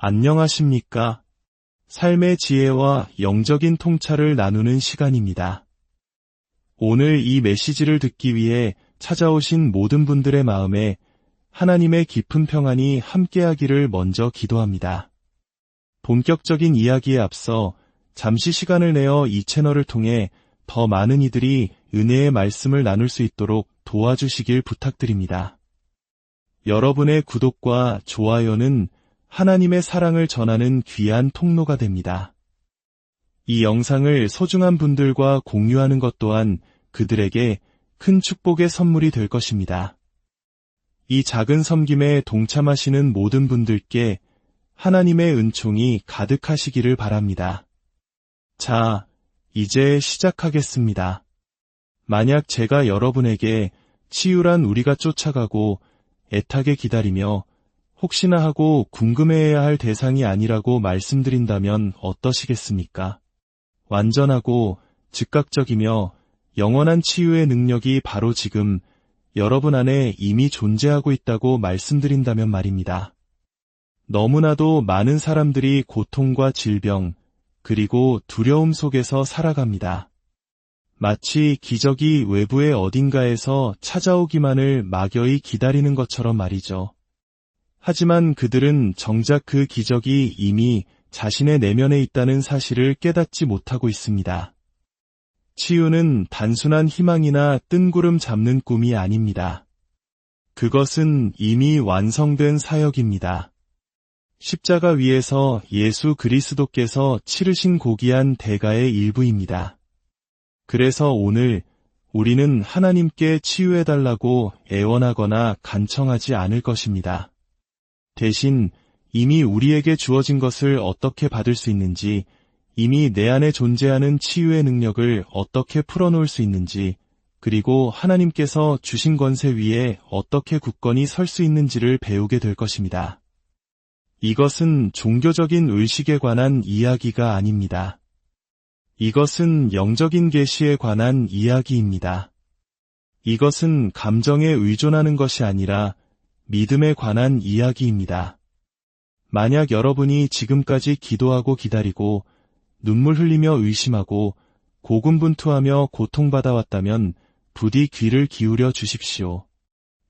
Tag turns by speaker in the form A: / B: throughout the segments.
A: 안녕하십니까? 삶의 지혜와 영적인 통찰을 나누는 시간입니다. 오늘 이 메시지를 듣기 위해 찾아오신 모든 분들의 마음에 하나님의 깊은 평안이 함께하기를 먼저 기도합니다. 본격적인 이야기에 앞서 잠시 시간을 내어 이 채널을 통해 더 많은 이들이 은혜의 말씀을 나눌 수 있도록 도와주시길 부탁드립니다. 여러분의 구독과 좋아요는 하나님의 사랑을 전하는 귀한 통로가 됩니다. 이 영상을 소중한 분들과 공유하는 것 또한 그들에게 큰 축복의 선물이 될 것입니다. 이 작은 섬김에 동참하시는 모든 분들께 하나님의 은총이 가득하시기를 바랍니다. 자, 이제 시작하겠습니다. 만약 제가 여러분에게 치유란 우리가 쫓아가고 애타게 기다리며 혹시나 하고 궁금해해야 할 대상이 아니라고 말씀드린다면 어떠시겠습니까? 완전하고 즉각적이며 영원한 치유의 능력이 바로 지금 여러분 안에 이미 존재하고 있다고 말씀드린다면 말입니다. 너무나도 많은 사람들이 고통과 질병, 그리고 두려움 속에서 살아갑니다. 마치 기적이 외부의 어딘가에서 찾아오기만을 막여히 기다리는 것처럼 말이죠. 하지만 그들은 정작 그 기적이 이미 자신의 내면에 있다는 사실을 깨닫지 못하고 있습니다. 치유는 단순한 희망이나 뜬구름 잡는 꿈이 아닙니다. 그것은 이미 완성된 사역입니다. 십자가 위에서 예수 그리스도께서 치르신 고귀한 대가의 일부입니다. 그래서 오늘 우리는 하나님께 치유해달라고 애원하거나 간청하지 않을 것입니다. 대신 이미 우리에게 주어진 것을 어떻게 받을 수 있는지, 이미 내 안에 존재하는 치유의 능력을 어떻게 풀어놓을 수 있는지, 그리고 하나님께서 주신 권세 위에 어떻게 굳건히 설 수 있는지를 배우게 될 것입니다. 이것은 종교적인 의식에 관한 이야기가 아닙니다. 이것은 영적인 계시에 관한 이야기입니다. 이것은 감정에 의존하는 것이 아니라 믿음에 관한 이야기입니다. 만약 여러분이 지금까지 기도하고 기다리고 눈물 흘리며 의심하고 고군분투하며 고통받아왔다면 부디 귀를 기울여 주십시오.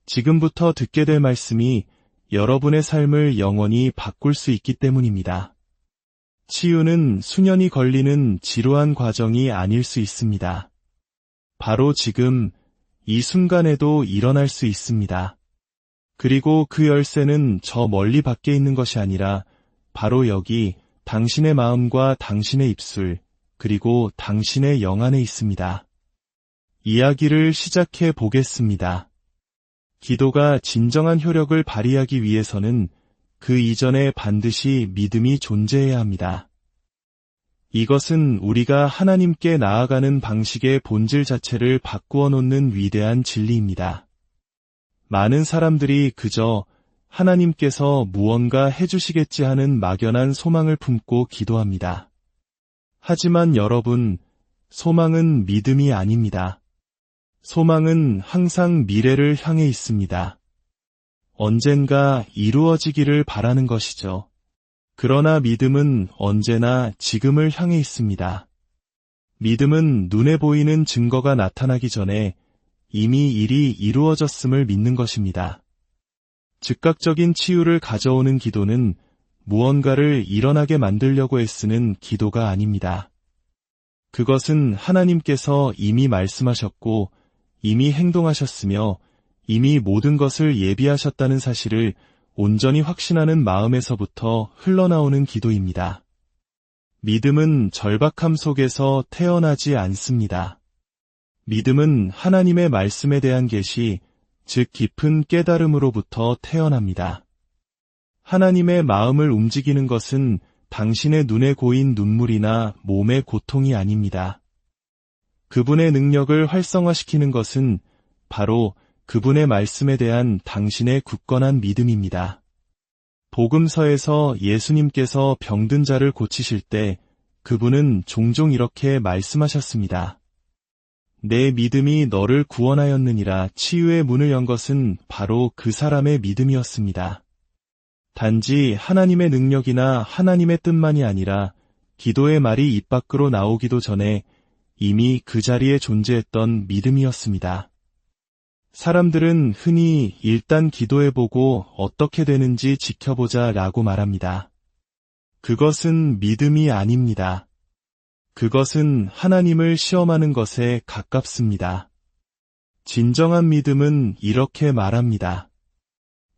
A: 지금부터 듣게 될 말씀이 여러분의 삶을 영원히 바꿀 수 있기 때문입니다. 치유는 수년이 걸리는 지루한 과정이 아닐 수 있습니다. 바로 지금 이 순간에도 일어날 수 있습니다. 그리고 그 열쇠는 저 멀리 밖에 있는 것이 아니라 바로 여기 당신의 마음과 당신의 입술, 그리고 당신의 영 안에 있습니다. 이야기를 시작해 보겠습니다. 기도가 진정한 효력을 발휘하기 위해서는 그 이전에 반드시 믿음이 존재해야 합니다. 이것은 우리가 하나님께 나아가는 방식의 본질 자체를 바꾸어 놓는 위대한 진리입니다. 많은 사람들이 그저 하나님께서 무언가 해주시겠지 하는 막연한 소망을 품고 기도합니다. 하지만 여러분, 소망은 믿음이 아닙니다. 소망은 항상 미래를 향해 있습니다. 언젠가 이루어지기를 바라는 것이죠. 그러나 믿음은 언제나 지금을 향해 있습니다. 믿음은 눈에 보이는 증거가 나타나기 전에 이미 일이 이루어졌음을 믿는 것입니다. 즉각적인 치유를 가져오는 기도는 무언가를 일어나게 만들려고 애쓰는 기도가 아닙니다. 그것은 하나님께서 이미 말씀하셨고 이미 행동하셨으며 이미 모든 것을 예비하셨다는 사실을 온전히 확신하는 마음에서부터 흘러나오는 기도입니다. 믿음은 절박함 속에서 태어나지 않습니다. 믿음은 하나님의 말씀에 대한 계시, 즉 깊은 깨달음으로부터 태어납니다. 하나님의 마음을 움직이는 것은 당신의 눈에 고인 눈물이나 몸의 고통이 아닙니다. 그분의 능력을 활성화시키는 것은 바로 그분의 말씀에 대한 당신의 굳건한 믿음입니다. 복음서에서 예수님께서 병든 자를 고치실 때 그분은 종종 이렇게 말씀하셨습니다. 내 믿음이 너를 구원하였느니라 치유의 문을 연 것은 바로 그 사람의 믿음이었습니다. 단지 하나님의 능력이나 하나님의 뜻만이 아니라 기도의 말이 입 밖으로 나오기도 전에 이미 그 자리에 존재했던 믿음이었습니다. 사람들은 흔히 일단 기도해보고 어떻게 되는지 지켜보자 라고 말합니다. 그것은 믿음이 아닙니다. 그것은 하나님을 시험하는 것에 가깝습니다. 진정한 믿음은 이렇게 말합니다.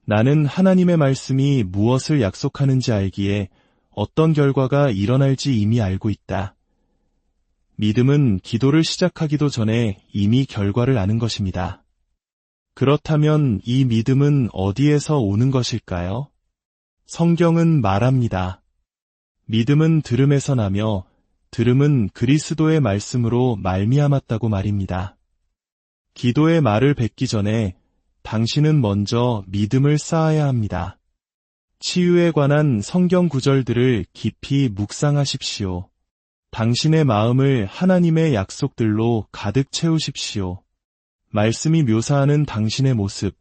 A: 나는 하나님의 말씀이 무엇을 약속하는지 알기에 어떤 결과가 일어날지 이미 알고 있다. 믿음은 기도를 시작하기도 전에 이미 결과를 아는 것입니다. 그렇다면 이 믿음은 어디에서 오는 것일까요? 성경은 말합니다. 믿음은 들음에서 나며 들음은 그리스도의 말씀으로 말미암았다고 말입니다. 기도의 말을 뱉기 전에 당신은 먼저 믿음을 쌓아야 합니다. 치유에 관한 성경 구절들을 깊이 묵상하십시오. 당신의 마음을 하나님의 약속들로 가득 채우십시오. 말씀이 묘사하는 당신의 모습,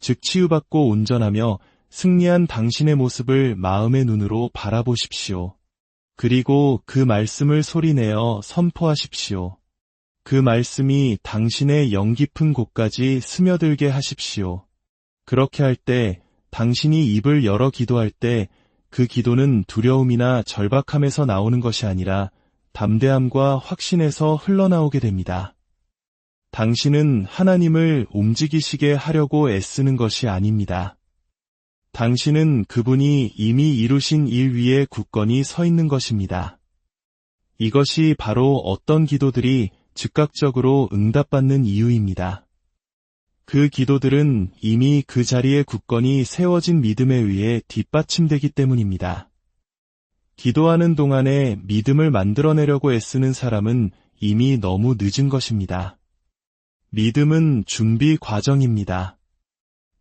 A: 즉 치유받고 온전하며 승리한 당신의 모습을 마음의 눈으로 바라보십시오. 그리고 그 말씀을 소리내어 선포하십시오. 그 말씀이 당신의 영 깊은 곳까지 스며들게 하십시오. 그렇게 할 때 당신이 입을 열어 기도할 때 그 기도는 두려움이나 절박함에서 나오는 것이 아니라 담대함과 확신에서 흘러나오게 됩니다. 당신은 하나님을 움직이시게 하려고 애쓰는 것이 아닙니다. 당신은 그분이 이미 이루신 일 위에 굳건히 서 있는 것입니다. 이것이 바로 어떤 기도들이 즉각적으로 응답받는 이유입니다. 그 기도들은 이미 그 자리에 굳건히 세워진 믿음에 의해 뒷받침되기 때문입니다. 기도하는 동안에 믿음을 만들어내려고 애쓰는 사람은 이미 너무 늦은 것입니다. 믿음은 준비 과정입니다.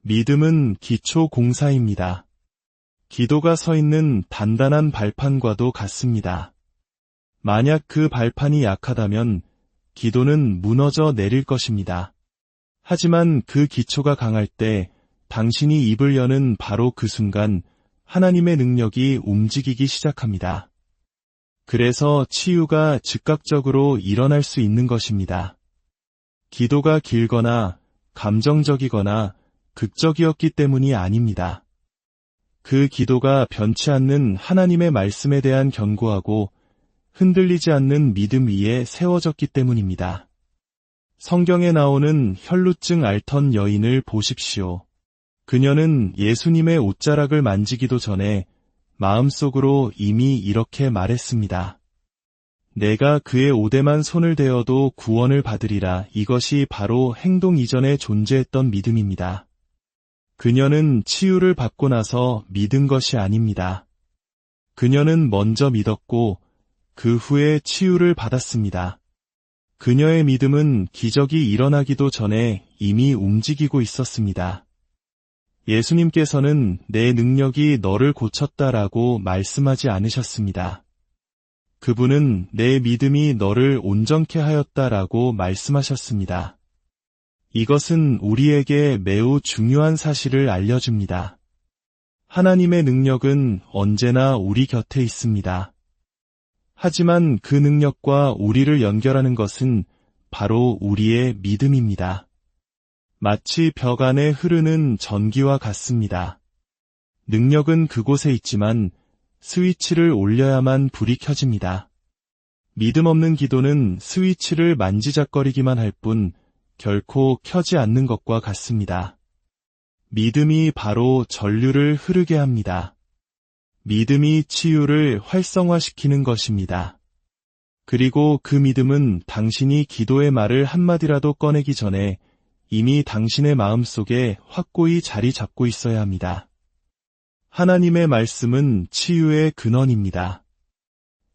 A: 믿음은 기초 공사입니다. 기도가 서 있는 단단한 발판과도 같습니다. 만약 그 발판이 약하다면 기도는 무너져 내릴 것입니다. 하지만 그 기초가 강할 때 당신이 입을 여는 바로 그 순간 하나님의 능력이 움직이기 시작합니다. 그래서 치유가 즉각적으로 일어날 수 있는 것입니다. 기도가 길거나 감정적이거나 극적이었기 때문이 아닙니다. 그 기도가 변치 않는 하나님의 말씀에 대한 견고하고 흔들리지 않는 믿음 위에 세워졌기 때문입니다. 성경에 나오는 혈루증 앓던 여인을 보십시오. 그녀는 예수님의 옷자락을 만지기도 전에 마음속으로 이미 이렇게 말했습니다. 내가 그의 옷에만 손을 대어도 구원을 받으리라 이것이 바로 행동 이전에 존재했던 믿음입니다. 그녀는 치유를 받고 나서 믿은 것이 아닙니다. 그녀는 먼저 믿었고 그 후에 치유를 받았습니다. 그녀의 믿음은 기적이 일어나기도 전에 이미 움직이고 있었습니다. 예수님께서는 내 능력이 너를 고쳤다라고 말씀하지 않으셨습니다. 그분은 내 믿음이 너를 온전케 하였다라고 말씀하셨습니다. 이것은 우리에게 매우 중요한 사실을 알려줍니다. 하나님의 능력은 언제나 우리 곁에 있습니다. 하지만 그 능력과 우리를 연결하는 것은 바로 우리의 믿음입니다. 마치 벽 안에 흐르는 전기와 같습니다. 능력은 그곳에 있지만 스위치를 올려야만 불이 켜집니다. 믿음 없는 기도는 스위치를 만지작거리기만 할 뿐 결코 켜지 않는 것과 같습니다. 믿음이 바로 전류를 흐르게 합니다. 믿음이 치유를 활성화시키는 것입니다. 그리고 그 믿음은 당신이 기도의 말을 한마디라도 꺼내기 전에 이미 당신의 마음 속에 확고히 자리 잡고 있어야 합니다. 하나님의 말씀은 치유의 근원입니다.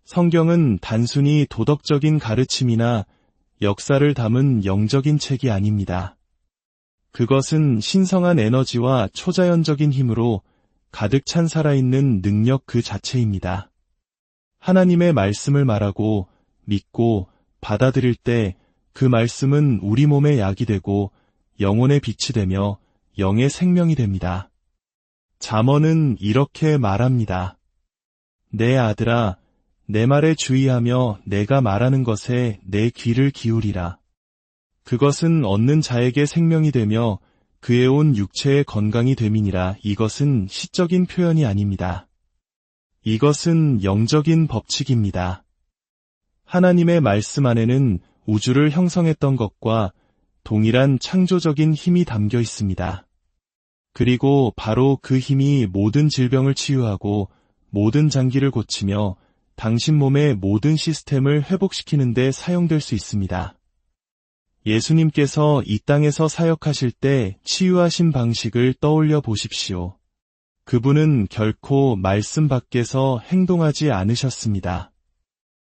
A: 성경은 단순히 도덕적인 가르침이나 역사를 담은 영적인 책이 아닙니다. 그것은 신성한 에너지와 초자연적인 힘으로 가득 찬 살아있는 능력 그 자체입니다. 하나님의 말씀을 말하고 믿고 받아들일 때 그 말씀은 우리 몸의 약이 되고 영혼의 빛이 되며 영의 생명이 됩니다. 잠언은 이렇게 말합니다. 내 아들아, 내 말에 주의하며 내가 말하는 것에 내 귀를 기울이라. 그것은 얻는 자에게 생명이 되며 그의 온 육체의 건강이 됨이니라 이것은 시적인 표현이 아닙니다. 이것은 영적인 법칙입니다. 하나님의 말씀 안에는 우주를 형성했던 것과 동일한 창조적인 힘이 담겨 있습니다. 그리고 바로 그 힘이 모든 질병을 치유하고 모든 장기를 고치며 당신 몸의 모든 시스템을 회복시키는 데 사용될 수 있습니다. 예수님께서 이 땅에서 사역하실 때 치유하신 방식을 떠올려 보십시오. 그분은 결코 말씀 밖에서 행동하지 않으셨습니다.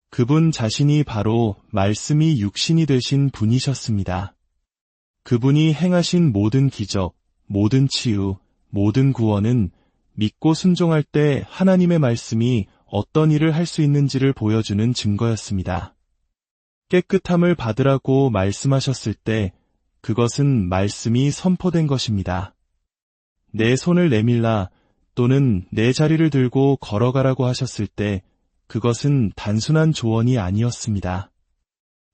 A: 그분 자신이 바로 말씀이 육신이 되신 분이셨습니다. 그분이 행하신 모든 기적, 모든 치유, 모든 구원은 믿고 순종할 때 하나님의 말씀이 어떤 일을 할 수 있는지를 보여주는 증거였습니다. 깨끗함을 받으라고 말씀하셨을 때 그것은 말씀이 선포된 것입니다. 내 손을 내밀라 또는 내 자리를 들고 걸어가라고 하셨을 때 그것은 단순한 조언이 아니었습니다.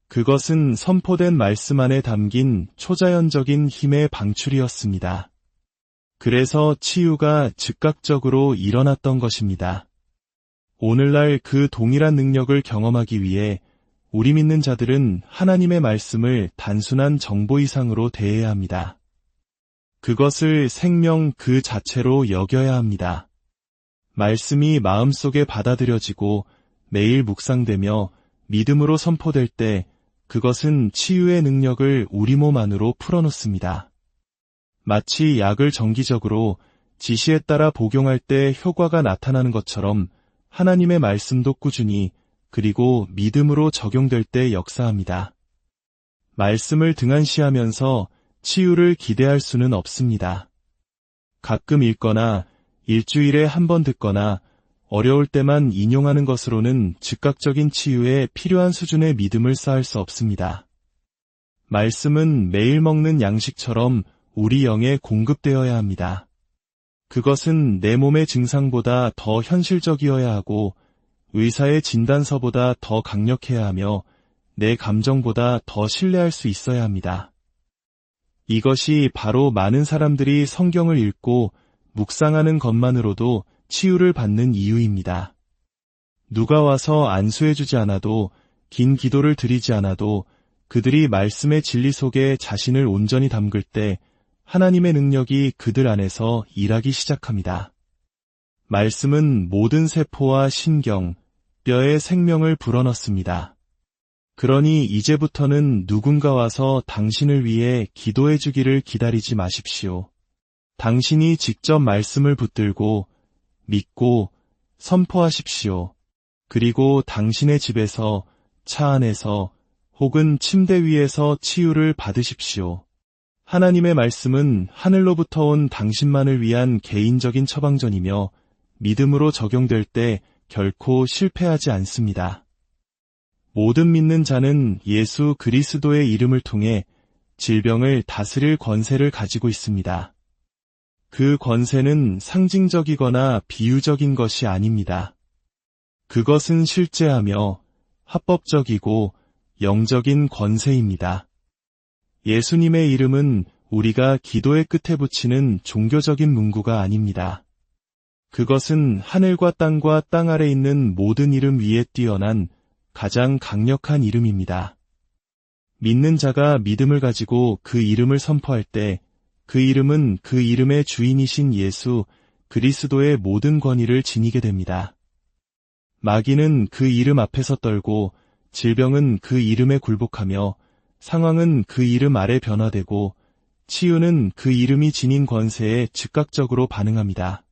A: 그것은 선포된 말씀 안에 담긴 초자연적인 힘의 방출이었습니다. 그래서 치유가 즉각적으로 일어났던 것입니다. 오늘날 그 동일한 능력을 경험하기 위해 우리 믿는 자들은 하나님의 말씀을 단순한 정보 이상으로 대해야 합니다. 그것을 생명 그 자체로 여겨야 합니다. 말씀이 마음속에 받아들여지고 매일 묵상되며 믿음으로 선포될 때 그것은 치유의 능력을 우리 몸 안으로 풀어놓습니다. 마치 약을 정기적으로 지시에 따라 복용할 때 효과가 나타나는 것처럼 하나님의 말씀도 꾸준히 그리고 믿음으로 적용될 때 역사합니다. 말씀을 등한시하면서 치유를 기대할 수는 없습니다. 가끔 읽거나 일주일에 한 번 듣거나 어려울 때만 인용하는 것으로는 즉각적인 치유에 필요한 수준의 믿음을 쌓을 수 없습니다. 말씀은 매일 먹는 양식처럼 우리 영에 공급되어야 합니다. 그것은 내 몸의 증상보다 더 현실적이어야 하고 의사의 진단서보다 더 강력해야 하며 내 감정보다 더 신뢰할 수 있어야 합니다. 이것이 바로 많은 사람들이 성경을 읽고 묵상하는 것만으로도 치유를 받는 이유입니다. 누가 와서 안수해주지 않아도 긴 기도를 드리지 않아도 그들이 말씀의 진리 속에 자신을 온전히 담글 때 하나님의 능력이 그들 안에서 일하기 시작합니다. 말씀은 모든 세포와 신경, 뼈에 생명을 불어넣습니다. 그러니 이제부터는 누군가 와서 당신을 위해 기도해 주기를 기다리지 마십시오. 당신이 직접 말씀을 붙들고 믿고 선포하십시오. 그리고 당신의 집에서 차 안에서 혹은 침대 위에서 치유를 받으십시오. 하나님의 말씀은 하늘로부터 온 당신만을 위한 개인적인 처방전이며 믿음으로 적용될 때 결코 실패하지 않습니다. 모든 믿는 자는 예수 그리스도의 이름을 통해 질병을 다스릴 권세를 가지고 있습니다. 그 권세는 상징적이거나 비유적인 것이 아닙니다. 그것은 실제하며 합법적이고 영적인 권세입니다. 예수님의 이름은 우리가 기도의 끝에 붙이는 종교적인 문구가 아닙니다. 그것은 하늘과 땅과 땅 아래 있는 모든 이름 위에 뛰어난 가장 강력한 이름입니다. 믿는 자가 믿음을 가지고 그 이름을 선포할 때 그 이름은 그 이름의 주인이신 예수 그리스도의 모든 권위를 지니게 됩니다. 마귀는 그 이름 앞에서 떨고 질병은 그 이름에 굴복하며 상황은 그 이름 아래 변화되고 치유는 그 이름이 지닌 권세에 즉각적으로 반응합니다.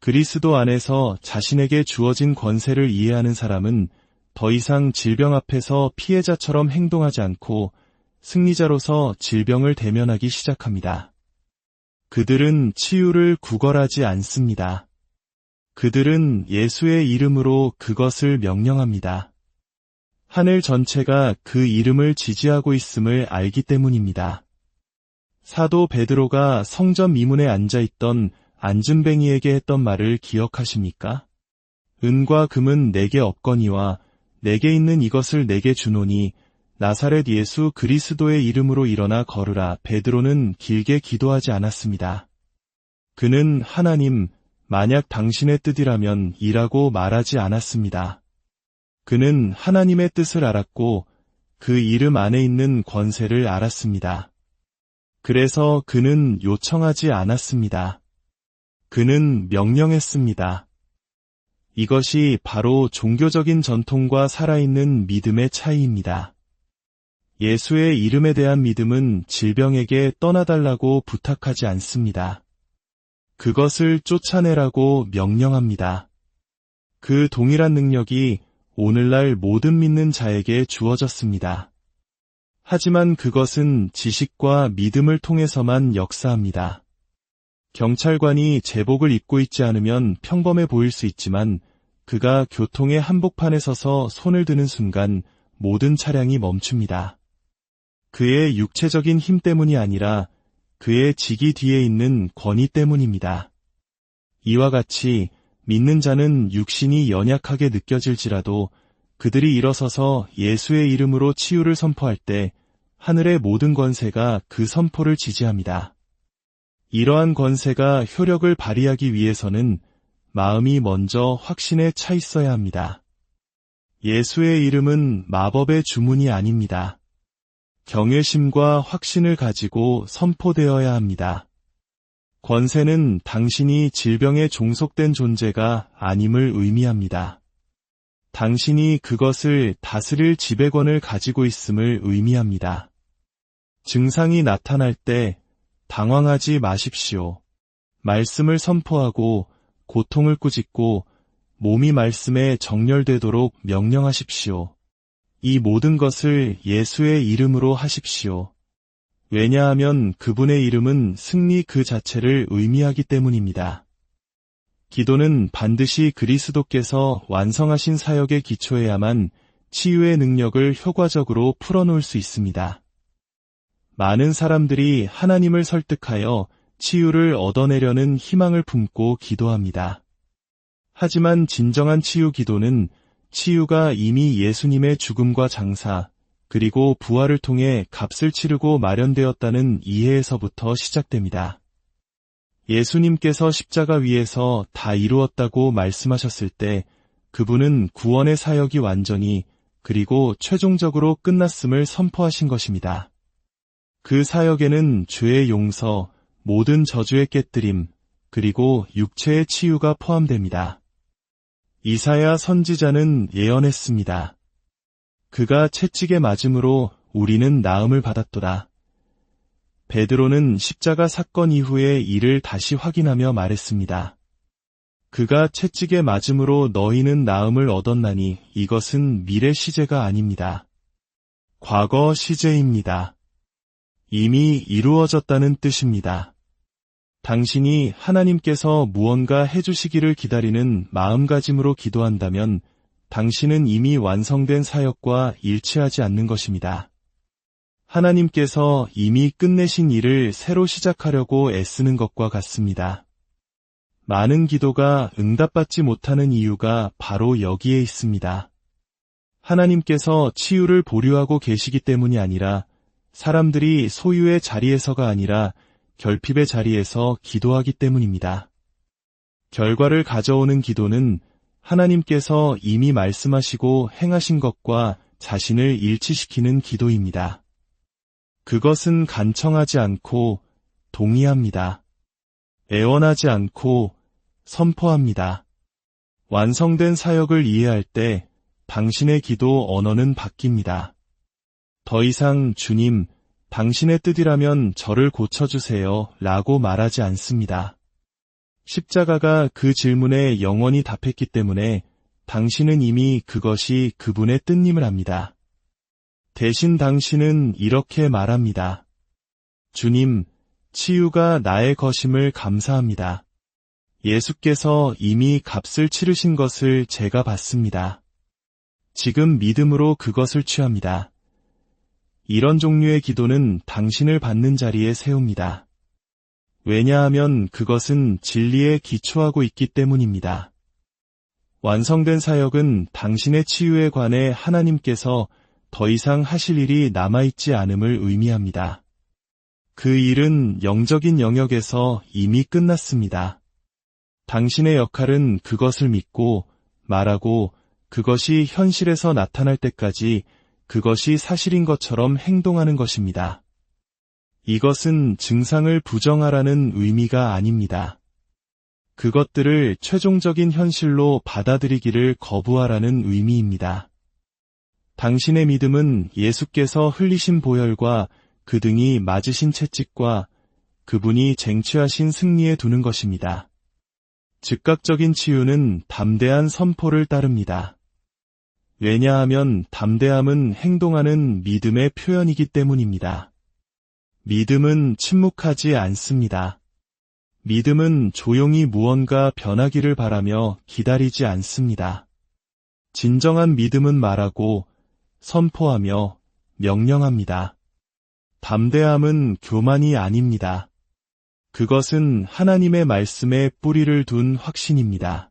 A: 그리스도 안에서 자신에게 주어진 권세를 이해하는 사람은 더 이상 질병 앞에서 피해자처럼 행동하지 않고 승리자로서 질병을 대면하기 시작합니다. 그들은 치유를 구걸하지 않습니다. 그들은 예수의 이름으로 그것을 명령합니다. 하늘 전체가 그 이름을 지지하고 있음을 알기 때문입니다. 사도 베드로가 성전 미문에 앉아 있던 안준뱅이에게 했던 말을 기억하십니까? 은과 금은 내게 없거니와 내게 있는 이것을 내게 주노니 나사렛 예수 그리스도의 이름으로 일어나 걸으라 베드로는 길게 기도하지 않았습니다. 그는 하나님, 만약 당신의 뜻이라면 이라고 말하지 않았습니다. 그는 하나님의 뜻을 알았고 그 이름 안에 있는 권세를 알았습니다. 그래서 그는 요청하지 않았습니다. 그는 명령했습니다. 이것이 바로 종교적인 전통과 살아있는 믿음의 차이입니다. 예수의 이름에 대한 믿음은 질병에게 떠나달라고 부탁하지 않습니다. 그것을 쫓아내라고 명령합니다. 그 동일한 능력이 오늘날 모든 믿는 자에게 주어졌습니다. 하지만 그것은 지식과 믿음을 통해서만 역사합니다. 경찰관이 제복을 입고 있지 않으면 평범해 보일 수 있지만 그가 교통의 한복판에 서서 손을 드는 순간 모든 차량이 멈춥니다. 그의 육체적인 힘 때문이 아니라 그의 직위 뒤에 있는 권위 때문입니다. 이와 같이 믿는 자는 육신이 연약하게 느껴질지라도 그들이 일어서서 예수의 이름으로 치유를 선포할 때 하늘의 모든 권세가 그 선포를 지지합니다. 이러한 권세가 효력을 발휘하기 위해서는 마음이 먼저 확신에 차 있어야 합니다. 예수의 이름은 마법의 주문이 아닙니다. 경외심과 확신을 가지고 선포되어야 합니다. 권세는 당신이 질병에 종속된 존재가 아님을 의미합니다. 당신이 그것을 다스릴 지배권을 가지고 있음을 의미합니다. 증상이 나타날 때 당황하지 마십시오. 말씀을 선포하고 고통을 꾸짖고 몸이 말씀에 정렬되도록 명령하십시오. 이 모든 것을 예수의 이름으로 하십시오. 왜냐하면 그분의 이름은 승리 그 자체를 의미하기 때문입니다. 기도는 반드시 그리스도께서 완성하신 사역에 기초해야만 치유의 능력을 효과적으로 풀어놓을 수 있습니다. 많은 사람들이 하나님을 설득하여 치유를 얻어내려는 희망을 품고 기도합니다. 하지만 진정한 치유 기도는 치유가 이미 예수님의 죽음과 장사, 그리고 부활을 통해 값을 치르고 마련되었다는 이해에서부터 시작됩니다. 예수님께서 십자가 위에서 다 이루었다고 말씀하셨을 때 그분은 구원의 사역이 완전히 그리고 최종적으로 끝났음을 선포하신 것입니다. 그 사역에는 죄의 용서, 모든 저주의 깨뜨림, 그리고 육체의 치유가 포함됩니다. 이사야 선지자는 예언했습니다. 그가 채찍에 맞음으로 우리는 나음을 받았도다. 베드로는 십자가 사건 이후에 이를 다시 확인하며 말했습니다. 그가 채찍에 맞음으로 너희는 나음을 얻었나니 이것은 미래 시제가 아닙니다. 과거 시제입니다. 이미 이루어졌다는 뜻입니다. 당신이 하나님께서 무언가 해주시기를 기다리는 마음가짐으로 기도한다면 당신은 이미 완성된 사역과 일치하지 않는 것입니다. 하나님께서 이미 끝내신 일을 새로 시작하려고 애쓰는 것과 같습니다. 많은 기도가 응답받지 못하는 이유가 바로 여기에 있습니다. 하나님께서 치유를 보류하고 계시기 때문이 아니라 사람들이 소유의 자리에서가 아니라 결핍의 자리에서 기도하기 때문입니다. 결과를 가져오는 기도는 하나님께서 이미 말씀하시고 행하신 것과 자신을 일치시키는 기도입니다. 그것은 간청하지 않고 동의합니다. 애원하지 않고 선포합니다. 완성된 사역을 이해할 때 당신의 기도 언어는 바뀝니다. 더 이상 주님, 당신의 뜻이라면 저를 고쳐주세요 라고 말하지 않습니다. 십자가가 그 질문에 영원히 답했기 때문에 당신은 이미 그것이 그분의 뜻임을 합니다. 대신 당신은 이렇게 말합니다. 주님, 치유가 나의 것임을 감사합니다. 예수께서 이미 값을 치르신 것을 제가 봤습니다. 지금 믿음으로 그것을 취합니다. 이런 종류의 기도는 당신을 받는 자리에 세웁니다. 왜냐하면 그것은 진리에 기초하고 있기 때문입니다. 완성된 사역은 당신의 치유에 관해 하나님께서 더 이상 하실 일이 남아있지 않음을 의미합니다. 그 일은 영적인 영역에서 이미 끝났습니다. 당신의 역할은 그것을 믿고 말하고 그것이 현실에서 나타날 때까지 그것이 사실인 것처럼 행동하는 것입니다. 이것은 증상을 부정하라는 의미가 아닙니다. 그것들을 최종적인 현실로 받아들이기를 거부하라는 의미입니다. 당신의 믿음은 예수께서 흘리신 보혈과 그 등이 맞으신 채찍과 그분이 쟁취하신 승리에 두는 것입니다. 즉각적인 치유는 담대한 선포를 따릅니다. 왜냐하면 담대함은 행동하는 믿음의 표현이기 때문입니다. 믿음은 침묵하지 않습니다. 믿음은 조용히 무언가 변하기를 바라며 기다리지 않습니다. 진정한 믿음은 말하고 선포하며 명령합니다. 담대함은 교만이 아닙니다. 그것은 하나님의 말씀에 뿌리를 둔 확신입니다.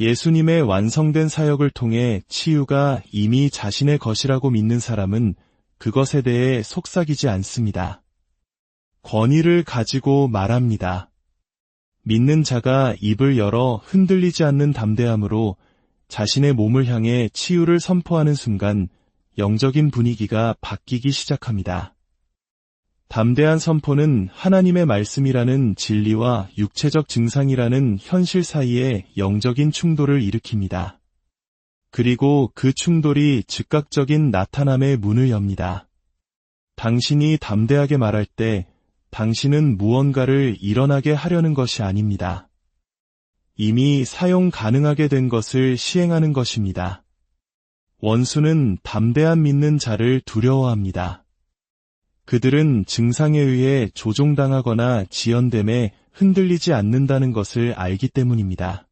A: 예수님의 완성된 사역을 통해 치유가 이미 자신의 것이라고 믿는 사람은 그것에 대해 속삭이지 않습니다. 권위를 가지고 말합니다. 믿는 자가 입을 열어 흔들리지 않는 담대함으로 자신의 몸을 향해 치유를 선포하는 순간 영적인 분위기가 바뀌기 시작합니다. 담대한 선포는 하나님의 말씀이라는 진리와 육체적 증상이라는 현실 사이에 영적인 충돌을 일으킵니다. 그리고 그 충돌이 즉각적인 나타남의 문을 엽니다. 당신이 담대하게 말할 때 당신은 무언가를 일어나게 하려는 것이 아닙니다. 이미 사용 가능하게 된 것을 시행하는 것입니다. 원수는 담대한 믿는 자를 두려워합니다. 그들은 증상에 의해 조종당하거나 지연됨에 흔들리지 않는다는 것을 알기 때문입니다.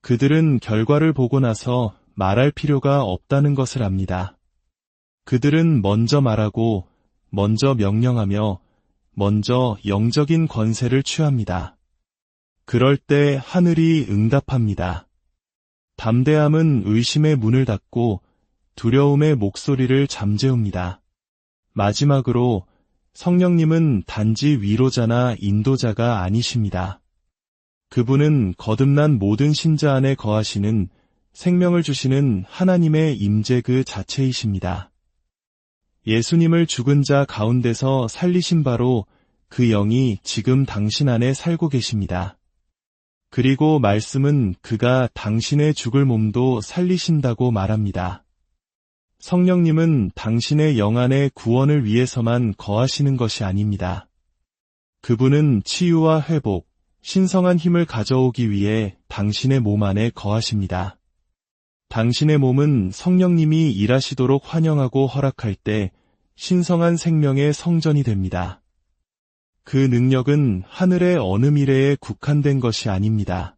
A: 그들은 결과를 보고 나서 말할 필요가 없다는 것을 압니다. 그들은 먼저 말하고, 먼저 명령하며, 먼저 영적인 권세를 취합니다. 그럴 때 하늘이 응답합니다. 담대함은 의심의 문을 닫고 두려움의 목소리를 잠재웁니다. 마지막으로 성령님은 단지 위로자나 인도자가 아니십니다. 그분은 거듭난 모든 신자 안에 거하시는 생명을 주시는 하나님의 임재 그 자체이십니다. 예수님을 죽은 자 가운데서 살리신 바로 그 영이 지금 당신 안에 살고 계십니다. 그리고 말씀은 그가 당신의 죽을 몸도 살리신다고 말합니다. 성령님은 당신의 영 안의 구원을 위해서만 거하시는 것이 아닙니다. 그분은 치유와 회복, 신성한 힘을 가져오기 위해 당신의 몸 안에 거하십니다. 당신의 몸은 성령님이 일하시도록 환영하고 허락할 때 신성한 생명의 성전이 됩니다. 그 능력은 하늘의 어느 미래에 국한된 것이 아닙니다.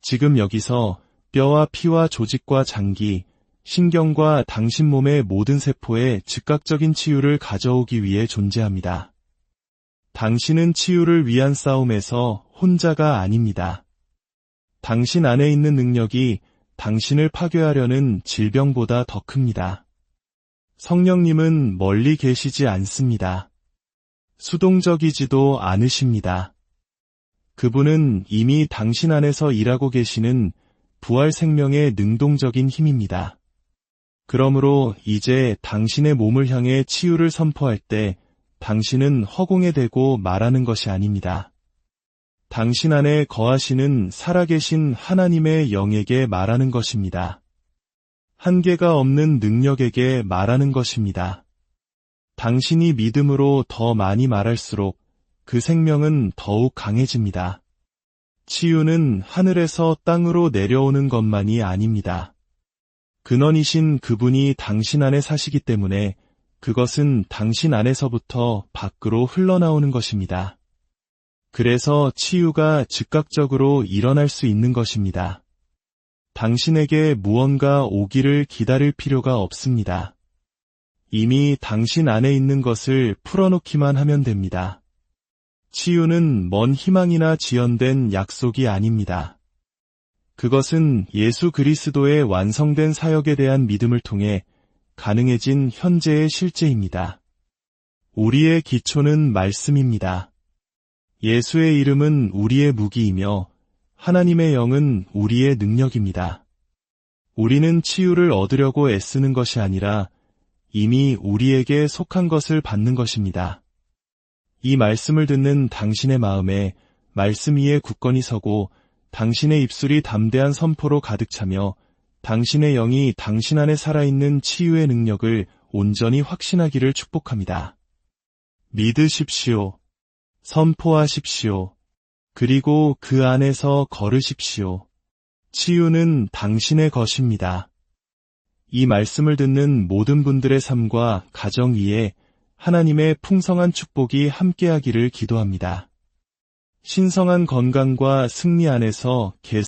A: 지금 여기서 뼈와 피와 조직과 장기, 신경과 당신 몸의 모든 세포에 즉각적인 치유를 가져오기 위해 존재합니다. 당신은 치유를 위한 싸움에서 혼자가 아닙니다. 당신 안에 있는 능력이 당신을 파괴하려는 질병보다 더 큽니다. 성령님은 멀리 계시지 않습니다. 수동적이지도 않으십니다. 그분은 이미 당신 안에서 일하고 계시는 부활 생명의 능동적인 힘입니다. 그러므로 이제 당신의 몸을 향해 치유를 선포할 때 당신은 허공에 대고 말하는 것이 아닙니다. 당신 안에 거하시는 살아계신 하나님의 영에게 말하는 것입니다. 한계가 없는 능력에게 말하는 것입니다. 당신이 믿음으로 더 많이 말할수록 그 생명은 더욱 강해집니다. 치유는 하늘에서 땅으로 내려오는 것만이 아닙니다. 근원이신 그분이 당신 안에 사시기 때문에 그것은 당신 안에서부터 밖으로 흘러나오는 것입니다. 그래서 치유가 즉각적으로 일어날 수 있는 것입니다. 당신에게 무언가 오기를 기다릴 필요가 없습니다. 이미 당신 안에 있는 것을 풀어놓기만 하면 됩니다. 치유는 먼 희망이나 지연된 약속이 아닙니다. 그것은 예수 그리스도의 완성된 사역에 대한 믿음을 통해 가능해진 현재의 실제입니다. 우리의 기초는 말씀입니다. 예수의 이름은 우리의 무기이며 하나님의 영은 우리의 능력입니다. 우리는 치유를 얻으려고 애쓰는 것이 아니라 이미 우리에게 속한 것을 받는 것입니다. 이 말씀을 듣는 당신의 마음에 말씀 위에 굳건히 서고 당신의 입술이 담대한 선포로 가득 차며 당신의 영이 당신 안에 살아있는 치유의 능력을 온전히 확신하기를 축복합니다. 믿으십시오. 선포하십시오. 그리고 그 안에서 걸으십시오. 치유는 당신의 것입니다. 이 말씀을 듣는 모든 분들의 삶과 가정 위에 하나님의 풍성한 축복이 함께하기를 기도합니다. 신성한 건강과 승리 안에서 계